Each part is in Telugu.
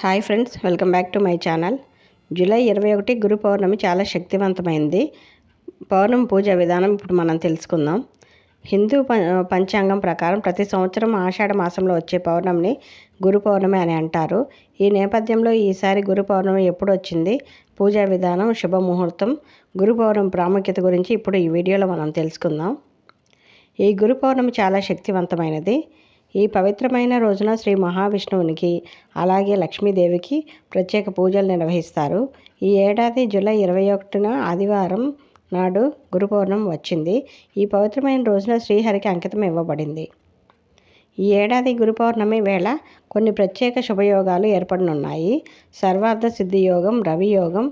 Hi friends welcome back to my channel. July ఇరవై ఒకటి గురు పౌర్ణమి చాలా శక్తివంతమైంది. పౌర్ణమి పూజ విధానం ఇప్పుడు మనం తెలుసుకుందాం. హిందూ పంచాంగం ప్రకారం ప్రతి సంవత్సరం ఆషాఢ మాసంలో వచ్చే పౌర్ణమిని గురు పౌర్ణమి అని అంటారు. ఈ నేపథ్యంలో ఈసారి గురు పౌర్ణమి ఎప్పుడు వచ్చింది? పూజా విధానం శుభముహూర్తం గురు పౌర్ణమి ప్రాముఖ్యత గురించి ఇప్పుడు ఈ వీడియోలో మనం తెలుసుకుందాం. ఈ గురు పౌర్ణమి చాలా శక్తివంతమైనది. ఈ పవిత్రమైన రోజున శ్రీ మహావిష్ణువునికి అలాగే లక్ష్మీదేవికి ప్రత్యేక పూజలు నిర్వహిస్తారు. ఈ ఏడాది జూలై ఇరవై ఒకటిన ఆదివారం నాడు గురు పౌర్ణమి వచ్చింది. ఈ పవిత్రమైన రోజున శ్రీహరికి అంకితం ఇవ్వబడింది. ఈ ఏడాది గురు పౌర్ణమి వేళ కొన్ని ప్రత్యేక శుభయోగాలు ఏర్పడనున్నాయి. సర్వార్థ సిద్ధి యోగం రవి యోగం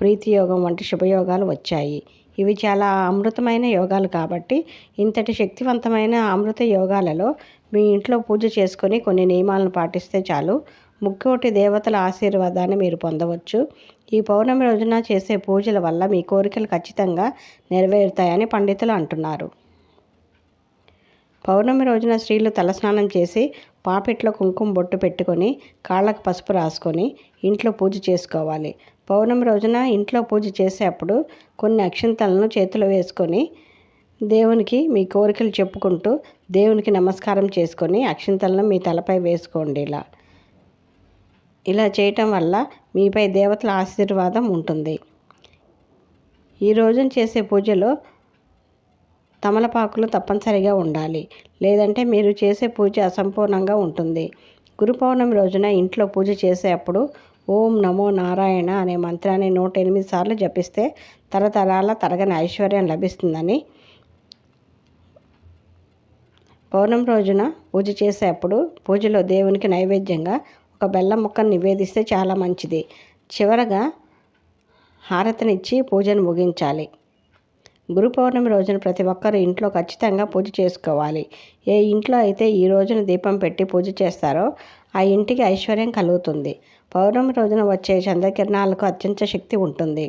ప్రీతి యోగం వంటి శుభయోగాలు వచ్చాయి. ఇవి చాలా అమృతమైన యోగాలు కాబట్టి ఇంతటి శక్తివంతమైన అమృత యోగాలలో మీ ఇంట్లో పూజ చేసుకొని కొన్ని నియమాలను పాటిస్తే చాలు. ముక్కోటి దేవతల ఆశీర్వాదాన్ని మీరు పొందవచ్చు. ఈ పౌర్ణమి రోజున చేసే పూజల వల్ల మీ కోరికలు ఖచ్చితంగా నెరవేరుతాయని పండితులు అంటున్నారు. పౌర్ణమి రోజున స్త్రీలు తలస్నానం చేసి పాపిట్లో కుంకుమ బొట్టు పెట్టుకొని కాళ్ళకు పసుపు రాసుకొని ఇంట్లో పూజ చేసుకోవాలి. పౌర్ణమి రోజున ఇంట్లో పూజ చేసేటప్పుడు కొన్ని అక్షింతలను చేతిలో వేసుకొని దేవునికి మీ కోరికలు చెప్పుకుంటూ దేవునికి నమస్కారం చేసుకొని అక్షింతలను మీ తలపై వేసుకోండి ఇలా. ఇలా చేయటం వల్ల మీపై దేవతల ఆశీర్వాదం ఉంటుంది. ఈ రోజున చేసే పూజలో తమలపాకులు తప్పనిసరిగా ఉండాలి. లేదంటే మీరు చేసే పూజ అసంపూర్ణంగా ఉంటుంది. గురు పౌర్ణమి రోజున ఇంట్లో పూజ చేసేటప్పుడు ఓం నమో నారాయణ అనే మంత్రాన్ని నూట ఎనిమిది సార్లు జపిస్తే తరతరాల తరగని ఐశ్వర్యం లభిస్తుందని పౌర్ణమి రోజున పూజ చేసేటప్పుడు పూజలో దేవునికి నైవేద్యంగా ఒక బెల్లం ముక్కను నివేదిస్తే చాలా మంచిది. చివరగా హారతినిచ్చి పూజను ముగించాలి. గురు పౌర్ణమి రోజున ప్రతి ఒక్కరు ఇంట్లో ఖచ్చితంగా పూజ చేసుకోవాలి. ఏ ఇంట్లో అయితే ఈ రోజున దీపం పెట్టి పూజ చేస్తారో ఆ ఇంటికి ఐశ్వర్యం కలుగుతుంది. పౌర్ణమి రోజున వచ్చే చంద్రకిరణాలకు అత్యంత శక్తి ఉంటుంది.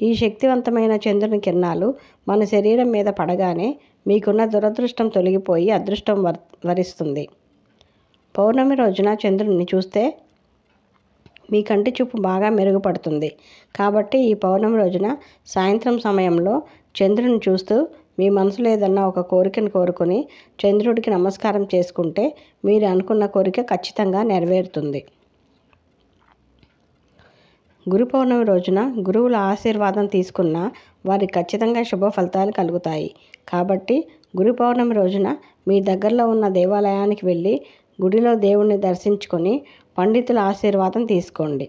ఈ శక్తివంతమైన చంద్రుని కిరణాలు మన శరీరం మీద పడగానే మీకున్న దురదృష్టం తొలగిపోయి అదృష్టం వర్ వరిస్తుంది. పౌర్ణమి రోజున చంద్రుడిని చూస్తే మీ కంటి చూపు బాగా మెరుగుపడుతుంది. కాబట్టి ఈ పౌర్ణమి రోజున సాయంత్రం సమయంలో చంద్రుని చూస్తూ మీ మనసులో ఏదన్నా ఒక కోరికను కోరుకొని చంద్రుడికి నమస్కారం చేసుకుంటే మీరు అనుకున్న కోరిక ఖచ్చితంగా నెరవేరుతుంది. గురు పౌర్ణమి రోజున గురువుల ఆశీర్వాదం తీసుకున్న వారికి ఖచ్చితంగా శుభ ఫలితాలు కలుగుతాయి. కాబట్టి గురు పౌర్ణమి రోజున మీ దగ్గరలో ఉన్న దేవాలయానికి వెళ్ళి గుడిలో దేవుణ్ణి దర్శించుకొని పండితుల ఆశీర్వాదం తీసుకోండి.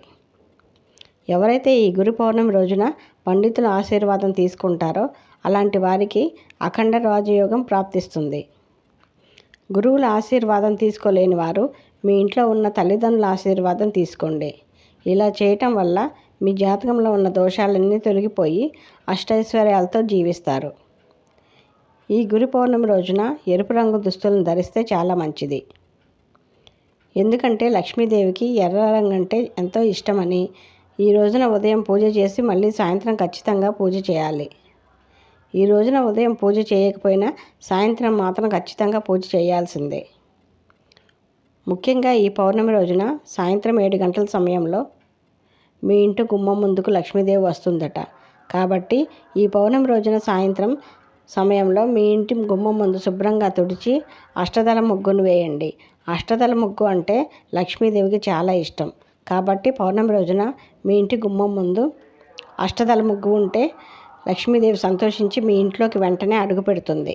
ఎవరైతే ఈ గురు పౌర్ణమి రోజున పండితుల ఆశీర్వాదం తీసుకుంటారో అలాంటి వారికి అఖండ రాజయోగం ప్రాప్తిస్తుంది. గురువుల ఆశీర్వాదం తీసుకోలేని వారు మీ ఇంట్లో ఉన్న తల్లిదండ్రుల ఆశీర్వాదం తీసుకోండి. ఇలా చేయటం వల్ల మీ జాతకంలో ఉన్న దోషాలన్నీ తొలగిపోయి అష్టైశ్వర్యాలతో జీవిస్తారు. ఈ గురు పౌర్ణమి రోజున ఎరుపు రంగు దుస్తులను ధరిస్తే చాలా మంచిది. ఎందుకంటే లక్ష్మీదేవికి ఎర్ర రంగు అంటే ఎంతో ఇష్టమని ఈ రోజున ఉదయం పూజ చేసి మళ్ళీ సాయంత్రం ఖచ్చితంగా పూజ చేయాలి. ఈ రోజున ఉదయం పూజ చేయకపోయినా సాయంత్రం మాత్రం ఖచ్చితంగా పూజ చేయాల్సిందే. ముఖ్యంగా ఈ పౌర్ణమి రోజున సాయంత్రం ఏడు గంటల సమయంలో మీ ఇంటి గుమ్మం ముందుకు లక్ష్మీదేవి వస్తుందట. కాబట్టి ఈ పౌర్ణమి రోజున సాయంత్రం సమయంలో మీ ఇంటి గుమ్మం ముందు శుభ్రంగా తుడిచి అష్టదళ ముగ్గును వేయండి. అష్టదళ ముగ్గు అంటే లక్ష్మీదేవికి చాలా ఇష్టం. కాబట్టి పౌర్ణమి రోజున మీ ఇంటి గుమ్మం ముందు అష్టదళ ముగ్గు ఉంటే లక్ష్మీదేవి సంతోషించి మీ ఇంట్లోకి వెంటనే అడుగు పెడుతుంది.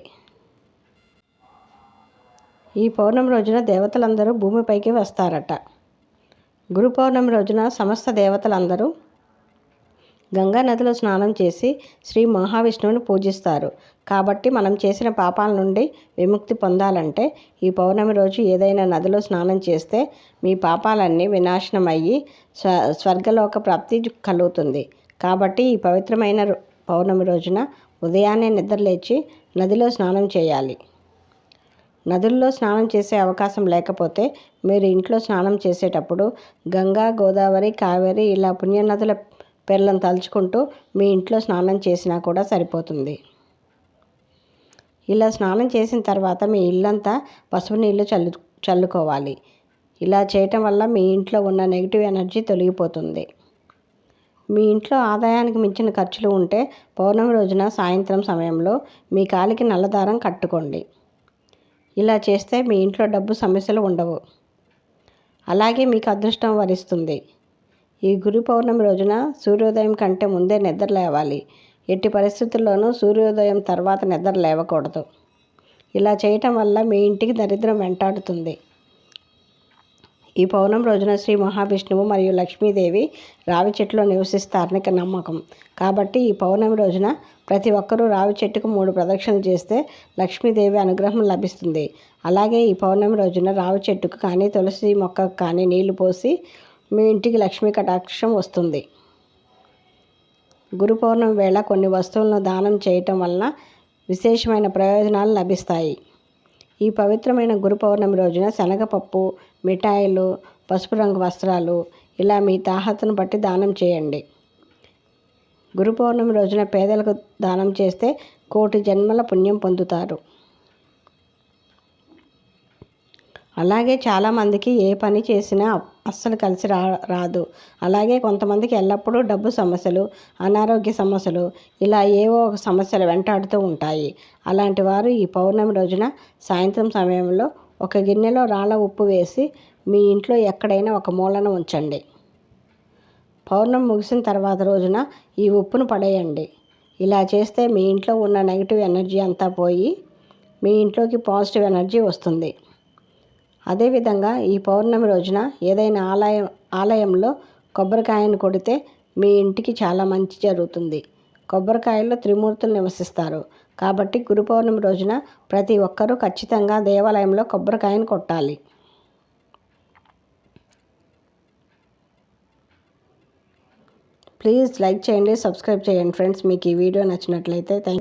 ఈ పౌర్ణమి రోజున దేవతలందరూ భూమిపైకి వస్తారట. గురు పౌర్ణమి రోజున సమస్త దేవతలందరూ గంగా నదిలో స్నానం చేసి శ్రీ మహావిష్ణువుని పూజిస్తారు. కాబట్టి మనం చేసిన పాపాల నుండి విముక్తి పొందాలంటే ఈ పౌర్ణమి రోజు ఏదైనా నదిలో స్నానం చేస్తే మీ పాపాలన్నీ వినాశనం అయ్యి స్వ స్వర్గలోక ప్రాప్తి కలుగుతుంది. కాబట్టి ఈ పవిత్రమైన పౌర్ణమి రోజున ఉదయాన్నే నిద్రలేచి నదిలో స్నానం చేయాలి. నదుల్లో స్నానం చేసే అవకాశం లేకపోతే మీరు ఇంట్లో స్నానం చేసేటప్పుడు గంగా గోదావరి కావేరి ఇలా పుణ్యనదుల పేర్లను తలుచుకుంటూ మీ ఇంట్లో స్నానం చేసినా కూడా సరిపోతుంది. ఇలా స్నానం చేసిన తర్వాత మీ ఇల్లంతా పసుపు నీళ్ళు చల్లు చల్లుకోవాలి. ఇలా చేయటం వల్ల మీ ఇంట్లో ఉన్న నెగిటివ్ ఎనర్జీ తొలగిపోతుంది. మీ ఇంట్లో ఆదాయానికి మించిన ఖర్చులు ఉంటే పౌర్ణమి రోజున సాయంత్రం సమయంలో మీ కాలికి నల్లదారం కట్టుకోండి. ఇలా చేస్తే మీ ఇంట్లో డబ్బు సమస్యలు ఉండవు. అలాగే మీకు అదృష్టం వరిస్తుంది. ఈ గురు పౌర్ణమి రోజున సూర్యోదయం కంటే ముందే నిద్ర లేవాలి. ఎట్టి పరిస్థితుల్లోనూ సూర్యోదయం తర్వాత నిద్ర లేవకూడదు. ఇలా చేయటం వల్ల మీ ఇంటికి దరిద్రం వెంటాడుతుంది. ఈ పౌర్ణం రోజున శ్రీ మహావిష్ణువు మరియు లక్ష్మీదేవి రావి చెట్టులో నివసిస్తారని నమ్మకం. కాబట్టి ఈ పౌర్ణమి రోజున ప్రతి ఒక్కరూ రావి చెట్టుకు మూడు ప్రదక్షిణలు చేస్తే లక్ష్మీదేవి అనుగ్రహం లభిస్తుంది. అలాగే ఈ పౌర్ణమి రోజున రావి చెట్టుకు కానీ తులసి మొక్కకు కానీ నీళ్ళు పోసి మీ ఇంటికి లక్ష్మీ కటాక్షం వస్తుంది. గురు పౌర్ణమి వేళ కొన్ని వస్తువులను దానం చేయటం వలన విశేషమైన ప్రయోజనాలు లభిస్తాయి. ఈ పవిత్రమైన గురు పౌర్ణమి రోజున శనగపప్పు మిఠాయిలు పసుపు రంగు వస్త్రాలు ఇలా మీ తాహతను బట్టి దానం చేయండి. గురు పౌర్ణమి రోజున పేదలకు దానం చేస్తే కోటి జన్మల పుణ్యం పొందుతారు. అలాగే చాలామందికి ఏ పని చేసినా అస్సలు కలిసి రా రాదు. అలాగే కొంతమందికి ఎల్లప్పుడూ డబ్బు సమస్యలు అనారోగ్య సమస్యలు ఇలా ఏవో ఒక సమస్యలు వెంటాడుతూ ఉంటాయి. అలాంటి వారు ఈ పౌర్ణమి రోజున సాయంత్రం సమయంలో ఒక గిన్నెలో రాళ్ళ ఉప్పు వేసి మీ ఇంట్లో ఎక్కడైనా ఒక మూలన ఉంచండి. పౌర్ణమి ముగిసిన తర్వాత రోజున ఈ ఉప్పును పడేయండి. ఇలా చేస్తే మీ ఇంట్లో ఉన్న నెగిటివ్ ఎనర్జీ అంతా పోయి మీ ఇంట్లోకి పాజిటివ్ ఎనర్జీ వస్తుంది. అదేవిధంగా ఈ పౌర్ణమి రోజున ఏదైనా ఆలయం ఆలయంలో కొబ్బరికాయను కొడితే మీ ఇంటికి చాలా మంచి జరుగుతుంది. కొబ్బరికాయల్లో త్రిమూర్తులు నివసిస్తారు. కాబట్టి గురు పౌర్ణమి రోజున ప్రతి ఒక్కరూ ఖచ్చితంగా దేవాలయంలో కొబ్బరికాయను కొట్టాలి. ప్లీజ్ లైక్ చేయండి సబ్స్క్రైబ్ చేయండి ఫ్రెండ్స్. మీకు ఈ వీడియో నచ్చినట్లయితే థ్యాంక్